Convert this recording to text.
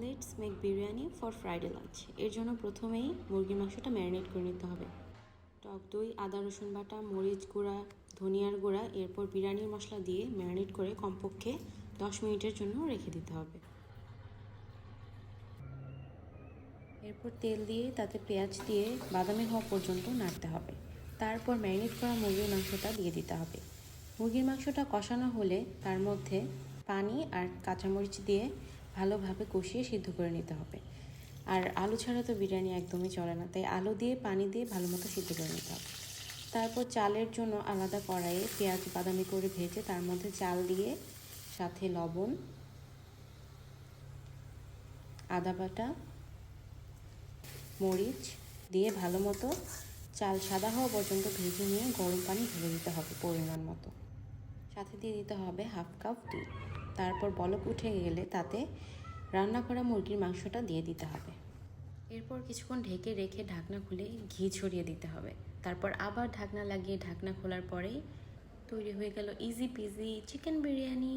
Let's make biryani for Friday lunch এর জন্য প্রথমেই মুরগির মাংসটা ম্যারিনেট করে নিতে হবে। টক দই, আদা, রসুন বাটা, মরিচ গুঁড়া, ধনিয়ার গুঁড়া, এরপর বিরিয়ানির মশলা দিয়ে ম্যারিনেট করে কমপক্ষে দশ মিনিটের জন্য রেখে দিতে হবে। এরপর তেল দিয়ে তাতে পেঁয়াজ দিয়ে বাদামি হওয়া পর্যন্ত নাড়তে হবে। তারপর ম্যারিনেট করা মুরগির মাংসটা দিয়ে দিতে হবে। মুরগির মাংসটা কষানো হলে তার মধ্যে পানি আর কাঁচামরিচ দিয়ে ভালোভাবে কষিয়ে সিদ্ধ করে নিতে হবে। আর আলু ছাড়া তো বিরিয়ানি একদমই চলে না, তাই আলু দিয়ে, পানি দিয়ে ভালো মতো সিদ্ধ করে নিতে হবে। তারপর চালের জন্য আলাদা কড়াইয়ে পেঁয়াজ, বাদামি করে ভেজে তার মধ্যে চাল দিয়ে, সাথে লবণ, আদা বাটা, মরিচ দিয়ে ভালো মতো চাল সাদা হওয়া পর্যন্ত ভেজে নিয়ে গরম পানি ঢেলে দিতে হবে পরিমাণ মতো। সাথে দিয়ে দিতে হবে হাফ কাপ দুধ। তারপর বলক উঠে গেলে তাতে রান্না করা মুরগির মাংসটা দিয়ে দিতে হবে। এরপর কিছুক্ষণ ঢেকে রেখে ঢাকনা খুলে ঘি ছড়িয়ে দিতে হবে। তারপর আবার ঢাকনা লাগিয়ে ঢাকনা খোলার পরেই তৈরি হয়ে গেল ইজি পিজি চিকেন বিরিয়ানি